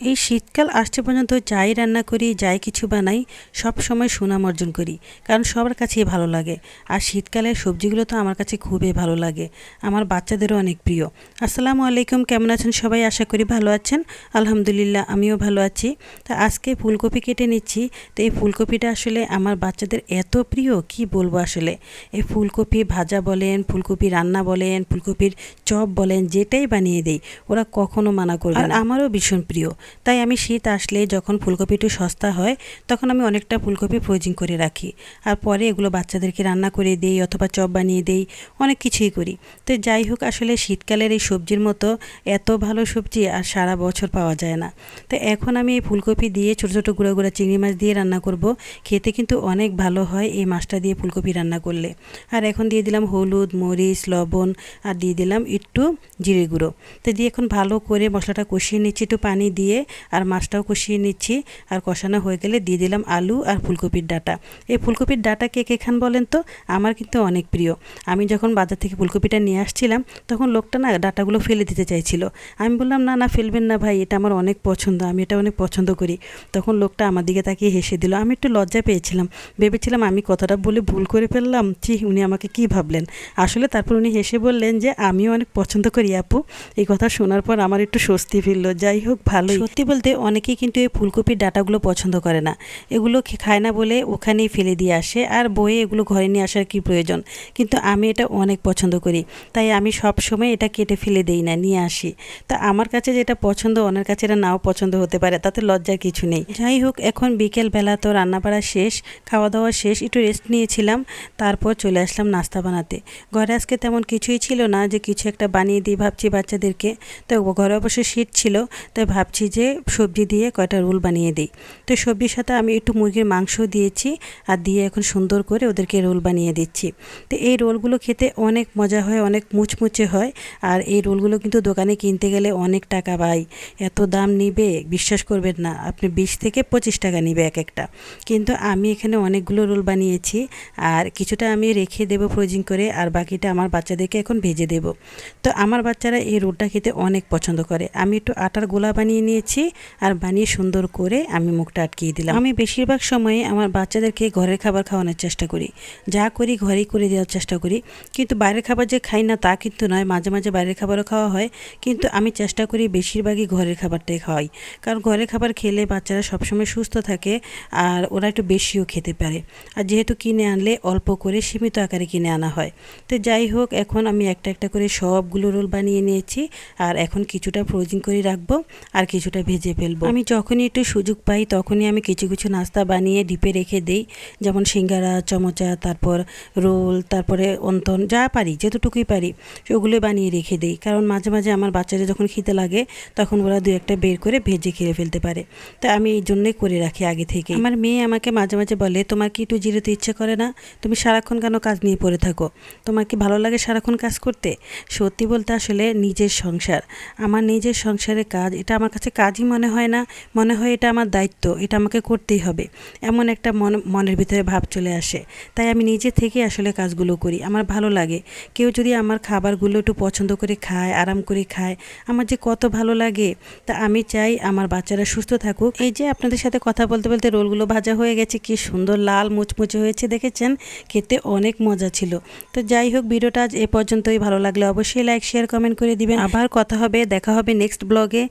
এই শীতকাল আসছে পর্যন্ত যাই রান্না করি যাই কিছু বানাই সব সময় সুনাম অর্জন করি কারণ সবার কাছেই ভালো লাগে। আর শীতকালের সবজিগুলো তো আমার কাছে খুবই ভালো লাগে। আমার বাচ্চাদেরও অনেক প্রিয়। আসসালামু আলাইকুম কেমন আছেন সবাই? আশা করি ভালো আছেন। আলহামদুলিল্লাহ আমিও ভালো আছি। তা আজকে ফুলকপি কেটে নিচ্ছি। তো এই ফুলকপিটা আসলে আমার বাচ্চাদের এত প্রিয় কি বলব আসলে? এই ফুলকপি ভাজা বলেন ফুলকপি রান্না বলেন ফুলকপির চপ বলেন যেটাই বানিয়ে দেই ওরা কখনো মানা করবে আমারও ভীষণ প্রিয়। তাই আমি শীত আসলে যখন ফুলকপি একটু সস্তা হয়, তখন আমি অনেকটা ফুলকপি ফ্রোজিং করে রাখি। আর পরে এগুলো বাচ্চাদেরকে রান্না করে দেই অথবা চপ বানিয়ে দেই, অনেক কিছুই করি। তো যাই হোক, আসলে শীতকালের এই সবজির মতো এত ভালো সবজি আর সারা বছর পাওয়া যায় না। তো এখন আমি এই ফুলকপি দিয়ে ছোটো ছোটো গুঁড়ো গুঁড়া চিংড়ি মাছ দিয়ে রান্না করব। খেতে কিন্তু অনেক ভালো হয় এই মাছটা দিয়ে ফুলকপি রান্না করলে। আর এখন দিয়ে দিলাম হলুদ, মরিচ, লবণ আর দিয়ে দিলাম একটু জিরে গুঁড়ো। তো দিয়ে এখন ভালো করে মশলাটা কষিয়ে নিচ্ছি, একটু পানি দিয়ে আর মাছটাও কষিয়ে নিচ্ছি। আর কষানো হয়ে গেলে দিয়ে দিলাম আলু আর ফুলকপির ডাটা। এই ফুলকপির ডাটা কে কে খান বলেন তো? আমার কিন্তু অনেক প্রিয়। আমি যখন বাজার থেকে ফুলকপিটা নিয়ে আসছিলাম, তখন লোকটা না ডাটাগুলো ফেলে দিতে চাইছিল। আমি বললাম, না না, ফেলবেন না ভাই, এটা আমার অনেক পছন্দ, আমি এটা অনেক পছন্দ করি। তখন লোকটা আমার দিকে তাকিয়ে হেসে দিল, আমি একটু লজ্জা পেয়েছিলাম। ভেবেছিলাম আমি কথাটা বলে ভুল করে ফেললাম। ছি, উনি আমাকে কি ভাবলেন? আসলে তারপর উনি হেসে বললেন যে, আমিও অনেক পছন্দ করি আপু। এই কথা শোনার পর আমার একটু স্বস্তি ফিরলো। যাই হোক, ভালোই। সত্যি বলতে অনেকেই কিন্তু এই ফুলকপির ডাটাগুলো পছন্দ করে না। এগুলো খায় না বলে ওখানেই ফেলে দিয়ে আসে আর বয়ে এগুলো ঘরে নিয়ে আসার কি প্রয়োজন? কিন্তু আমি এটা অনেক পছন্দ করি। তাই আমি সব সময় এটা কেটে ফেলে দেই না, নিয়ে আসি। তা আমার কাছে যেটা পছন্দ, ওনার কাছে এটা নাও পছন্দ হতে পারে, তাতে লজ্জার কিছু নেই। যাই হোক, এখন বিকেল বেলা তো রান্নাবাড়া শেষ খাওয়া দাওয়া শেষ, একটু রেস্ট নিয়েছিলাম, তারপর চলে আসলাম নাস্তা বানাতে। ঘরে আজকে তেমন কিছুই ছিল না যে কিছু একটা বানিয়ে দিই ভাবছি বাচ্চাদেরকে। তো ঘরে অবশ্য শীত ছিল, তাই ভাবছি যে সবজি দিয়ে কয়টা রোল বানিয়ে দিই। তো সবজির সাথে আমি একটু মুরগির মাংস দিয়েছি আর দিয়ে এখন সুন্দর করে ওদেরকে রোল বানিয়ে দিচ্ছি। তো এই রোলগুলো খেতে অনেক মজা হয়, অনেক মুচমুচে হয় আর এই রোলগুলো কিন্তু দোকানে কিনতে গেলে অনেক টাকা ভাই এত দাম নিবে, বিশ্বাস করবেন না, আপনি বিশ থেকে পঁচিশ টাকা নিবে এক একটা। কিন্তু আমি এখানে অনেকগুলো রোল বানিয়েছি আর কিছুটা আমি রেখে দেবো ফ্রোজিং করে আর বাকিটা আমার বাচ্চাদেরকে এখন ভেজে দেব। তো আমার বাচ্চারা এই রোলটা খেতে অনেক পছন্দ করে। আমি একটু আটার গোলা বানিয়ে নিয়েছি আর বানিয়ে সুন্দর করে আমি মুখটা আটকিয়ে দিলাম। আমি বেশিরভাগ সময়ে আমার বাচ্চাদেরকে ঘরের খাবার খাওয়ানোর চেষ্টা করি। যা করি ঘরেই করে দেওয়ার চেষ্টা করি। কিন্তু বাইরের খাবার যে খাই না তা কিন্তু নয়, মাঝে মাঝে বাইরের খাবারও খাওয়া হয়। কিন্তু আমি চেষ্টা করি বেশিরভাগই ঘরের খাবারটাই খাওয়াই। কারণ ঘরের খাবার খেলে বাচ্চারা সবসময় সুস্থ থাকে আর ওরা একটু বেশিও খেতে পারে। আর যেহেতু কিনে আনলে অল্প করে সীমিত আকারে কিনে আনা হয়। তো যাই হোক, এখন আমি একটা একটা করে সবগুলো রোল বানিয়ে নিয়েছি। আর এখন কিছুটা ফ্রোজিং করে রাখব। আর কিছুটা ভেজে ফেলব। আমি যখনই একটু সুযোগ পাই, তখনই আমি কিছু কিছু নাস্তা বানিয়ে ডিপে রেখে দেই। যেমন সিঙ্গারা, চমচা, তারপর রোল, তারপরে অন্তন, যা পারি, যতটুকুই পারি, ওগুলো বানিয়ে রেখে দেই। কারণ মাঝে মাঝে আমার বাচ্চাদের যখন খেতে লাগে, তখন ওরা দু একটা বের করে ভেজে খেয়ে ফেলতে পারে। তো আমি এই জন্যই করে রাখি আগে থেকে আমার মেয়ে আমাকে মাঝে মাঝে বলে, তোমার কি একটু জিরোতে ইচ্ছে করে না? তুমি সারাক্ষণ কেন কাজ নিয়ে পড়ে থাকো? তোমার কি ভালো লাগে সারাক্ষণ কাজ করতে? সত্যি বলতে আসলে নিজের সংসার। আমার নিজের সংসারের কাজ, এটা আমার কাছে কাজই মনে হয় না। মনে হয় এটা আমার দায়িত্ব, এটা আমাকে করতেই হবে। এমন একটা মন, মনের ভিতরে ভাব চলে আসে। তাই আমি নিজে থেকে আসলে কাজগুলো করি। আমার ভালো লাগে। কেউ যদি আমার খাবারগুলো একটু পছন্দ করে খায়, আরাম করে খায়, আমার যে কত ভালো লাগে, তা আমি চাই আমার বাচ্চারা সুস্থ থাকুক। এই যে আপনাদের সাথে কথা বলতে বলতে রোলগুলো ভাজা হয়ে গেছে, কি সুন্দর লাল মুচমুচে হয়েছে, দেখেছেন? খেতে অনেক মজা ছিল। তো যাই হোক, ভিডিওটা আজ এ পর্যন্তই। ভালো লাগলে অবশ্যই লাইক শেয়ার কমেন্ট করে দিবেন। আবার কথা হবে, দেখা হবে নেক্সট ব্লগে